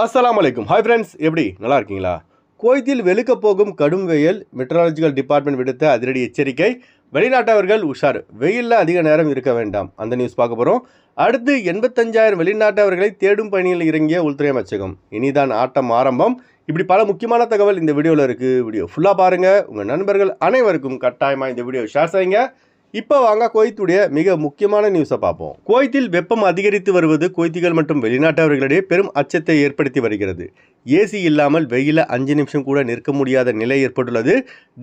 அஸ்லாம் வலைக்கும் hi friends எப்படி? நல்லா இருக்கீங்களா? குவைத்தில் வெளுக்க போகும் கடும் வெயில் மெட்ரலாஜிக்கல் டிபார்ட்மெண்ட் விடுத்த அதிரடி எச்சரிக்கை. வெளிநாட்டவர்கள் உஷார். வெயிலில் அதிக நேரம் இருக்க வேண்டாம். அந்த நியூஸ் பார்க்க போகிறோம் அடுத்து எண்பத்தஞ்சாயிரம் வெளிநாட்டவர்களை தேடும் பணியில் இறங்கிய உள்துறை அமைச்சகம். இனிதான் ஆட்டம் ஆரம்பம். இப்படி பல முக்கியமான தகவல் இந்த வீடியோவில் இருக்குது வீடியோ ஃபுல்லாக பாருங்கள் உங்கள் நண்பர்கள் அனைவருக்கும் கட்டாயமாக இந்த வீடியோ ஷேர் செய்யுங்க. இப்போ வாங்க குவைத்துடைய மிக முக்கியமான நியூஸை பார்ப்போம். குவைத்தில் வெப்பம் அதிகரித்து வருவது குவைத்திகள் மற்றும் வெளிநாட்டவர்களிடையே பெரும் அச்சத்தை ஏற்படுத்தி வருகிறது. ஏசி இல்லாமல் வெயில அஞ்சு நிமிஷம் கூட நிற்க முடியாத நிலை ஏற்பட்டுள்ளது.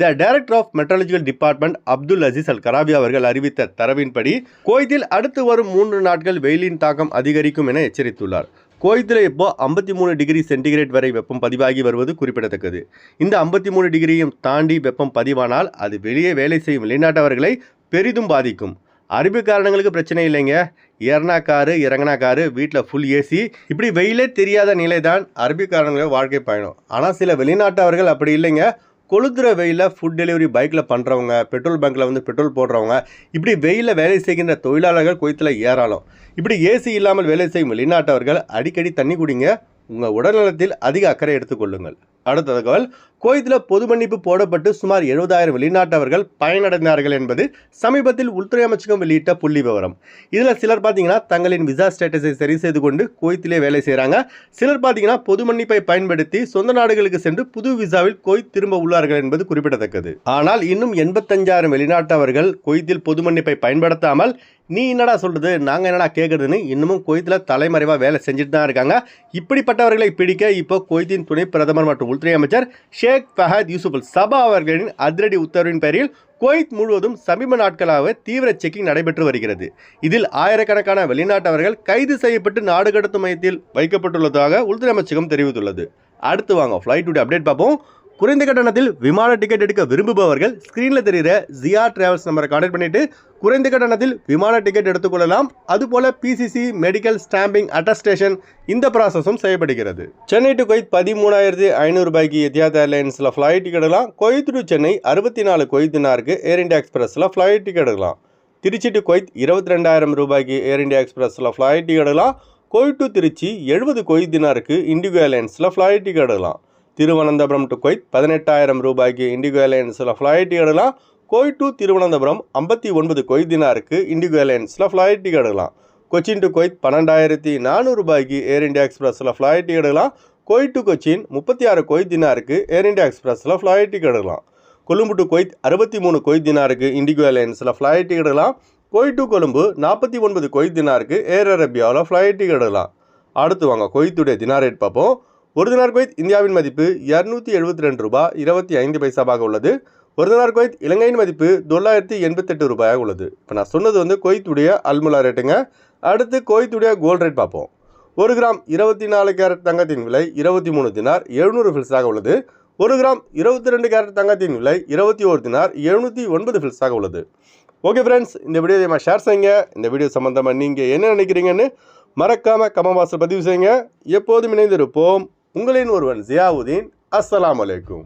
The director of meteorological department Abdul Aziz al Karabi அவர்கள் அறிவித்த தரவின்படி குவைத்தில் அடுத்து வரும் மூன்று நாட்கள் வெயிலின் தாக்கம் அதிகரிக்கும் என எச்சரித்துள்ளார். கோயத்தில் இப்போ ஐம்பத்தி மூணு டிகிரி சென்டிகிரேட் வரை வெப்பம் பதிவாகி வருவது குறிப்பிடத்தக்கது. இந்த ஐம்பத்தி மூணு டிகிரியும் தாண்டி வெப்பம் பதிவானால் அது வெளியே வேலை செய்யும் வெளிநாட்டவர்களை பெரிதும் பாதிக்கும். அறிவு காரணங்களுக்கு பிரச்சனை இல்லைங்க. ஏறினா காரு இறங்கினா காரு வீட்டில் ஃபுல் ஏசி இப்படி வெயிலே தெரியாத நிலை தான் அரபி வாழ்க்கை பயணம். ஆனால் சில வெளிநாட்டவர்கள் அப்படி இல்லைங்க. கொளுத்துற வெயிலில் ஃபுட் டெலிவரி பைக்கில் பண்ணுறவங்க பெட்ரோல் பங்க்கில் வந்து பெட்ரோல் போடுறவங்க இப்படி வெயிலில் வேலை செய்கின்ற தொழிலாளர்கள் குவைத்தில் ஏறாலும் இப்படி ஏசி இல்லாமல் வேலை செய்யும் வெளிநாட்டவர்கள் அடிக்கடி தண்ணி குடிங்க. உங்கள் உடல்நலத்தில் அதிக அக்கறை எடுத்துக்கொள்ளுங்கள் அடுத்த தகவல் கோயத்தில் பொது மன்னிப்பு போடப்பட்டு சுமார் எழுபதாயிரம் வெளிநாட்டவர்கள் பயனடைந்தார்கள் என்பது சமீபத்தில் உள்துறை அமைச்சகம் வெளியிட்ட புள்ளி விவரம். இதில் சிலர் பார்த்தீங்கன்னா தங்களின் விசா ஸ்டேட்டஸை சரி செய்து கொண்டு கோயத்திலே வேலை செய்கிறாங்க சிலர் பார்த்தீங்கன்னா பொது மன்னிப்பை பயன்படுத்தி சொந்த நாடுகளுக்கு சென்று புது விசாவில் கோயத் திரும்ப உள்ளார்கள் என்பது குறிப்பிடத்தக்கது. ஆனால் இன்னும் எண்பத்தஞ்சாயிரம் வெளிநாட்டவர்கள் கோயத்தில் பொது மன்னிப்பை பயன்படுத்தாமல் நீ என்னடா சொல்கிறது நாங்கள் என்னடா கேட்குறதுன்னு இன்னமும் கோயத்தில் தலைமறைவாக வேலை செஞ்சுட்டு தான் இருக்காங்க. இப்படிப்பட்டவர்களை பிடிக்க இப்போ கோயத்தின் துணை பிரதமர் மற்றும் உள்துறை அமைச்சர் ஷேக் ஃபஹத் யூசுப் சபா அவர்களின் அதிரடி உத்தரவின் பேரில் குவைத் முழுவதும் சமீப நாட்களாக தீவிர செக்கிங் நடைபெற்று வருகிறது. இதில் ஆயிரக்கணக்கான வெளிநாட்டவர்கள் கைது செய்யப்பட்டு நாடு கடத்தும் மையத்தில் வைக்கப்பட்டுள்ளதாக உள்துறை அமைச்சகம் தெரிவித்துள்ளது. அடுத்து வாங்க ஃப்ளைட்டுடைய அப்டேட் பார்ப்போம். குறைந்த கட்டணத்தில் விமான டிக்கெட் எடுக்க விரும்புபவர்கள் ஸ்க்ரீனில் தெரிகிற ஜியா டிராவல்ஸ் நம்பரை கான்டாக்ட் பண்ணிட்டு குறைந்த கட்டணத்தில் விமான டிக்கெட் எடுத்துக்கொள்ளலாம். அதுபோல பிசிசி மெடிக்கல் ஸ்டாம்பிங் அட்டஸ்டேஷன் இந்த ப்ராசஸும் செய்யப்படுகிறது சென்னை டு கொய்த் பதிமூணாயிரத்தி ஐநூறு ரூபாய்க்கு எத்தியாத் ஏர்லைன்ஸில் ஃப்ளைட் டிக்கெட் எடுக்கலாம். கொய்த் டு சென்னை அறுபத்தி நாலு கொய்த்தினாருக்கு ஏர் இண்டியா எக்ஸ்பிரஸில் ஃப்ளைட் டிக்கெட் எடுக்கலாம். திருச்சி டு கொய்த் இருபத்தி ரெண்டாயிரம் ரூபாய்க்கு ஏர் இந்தியா எக்ஸ்பிரஸில் ஃப்ளைட் டிக்கெட் எடுக்கலாம். கொய்த் டு திருச்சி எழுபது கொய்த்தினாருக்கு இண்டிகோ ஏர்லைன்ஸில் ஃப்ளைட் டிக்கெட் எடுக்கலாம். திருவனந்தபுரம் டு கொய்த் பதினெட்டாயிரம் ரூபாய்க்கு இண்டிகோ ஏர்லைன்ஸில் ஃப்ளைட் எடுக்கலாம் கோய் டு திருவனந்தபுரம் ஐம்பத்தி ஒன்பது கொய்த் தினாருக்கு இண்டிகோ ஏர்லைன்ஸில் ஃப்ளைட் எடுக்கலாம். கொச்சின் டு கொய்த் பன்னெண்டாயிரத்தி நானூறு ரூபாய்க்கு ஏர் இந்தியா எக்ஸ்பிரஸில் ஃப்ளைட் எடுக்கலாம். கொய்த் டு கொச்சின் முப்பத்தி ஆறு கொய்த் தினாருக்கு ஏர் இண்டியா எக்ஸ்பிரஸில் ஃப்ளைட் எடுக்கலாம். கொழும்பு டு கொய்த் அறுபத்தி மூணு கொய்த் தினாருக்கு இண்டிகோ ஏர்லைன்ஸில் ஃப்ளைட் எடுக்கலாம். கொய்த் டு கொழும்பு நாற்பத்தி ஒன்பது கொய்த் தினாருக்கு ஏர் அரேபியாவில் ஃப்ளைட் எடுக்கலாம். அடுத்து வாங்க கொய்த்துடைய தினார் ரேட் பார்ப்போம். ஒரு தினார் குவைத் இந்தியாவின் மதிப்பு இரநூத்தி எழுபத்தி ரெண்டு ரூபாய் இருபத்தி ஐந்து பைசாவாக உள்ளது. ஒரு தினார் குவைத் இலங்கையின் மதிப்பு தொள்ளாயிரத்தி எண்பத்தெட்டு ரூபாயாக உள்ளது. இப்போ நான் சொன்னது வந்து கொய்த்துடைய அல்முலா ரேட்டுங்க. அடுத்து கொய்த்துடைய கோல்ட் ரேட் பார்ப்போம். ஒரு கிராம் இருபத்தி நாலு கேரட் தங்கத்தின் விலை இருபத்தி மூணு தினார் எழுநூறு ஃபில்ஸாக உள்ளது. ஒரு கிராம் இருபத்தி ரெண்டு கேரட் தங்கத்தின் விலை இருபத்தி ஒரு தினார் எழுநூற்றி ஒன்பது ஃபில்ஸாக உள்ளது. ஓகே ஃப்ரெண்ட்ஸ் இந்த வீடியோ நம்ம ஷேர் செய்யுங்க. இந்த வீடியோ சம்மந்தமாக நீங்கள் என்ன நினைக்கிறீங்கன்னு மறக்காமல் கமவாசல் பதிவு செய்யுங்க. எப்போதும் இணைந்திருப்போம். உங்களின் ஒருவன் ஜியாவுதீன் அஸ்லாம் அலைக்கும்.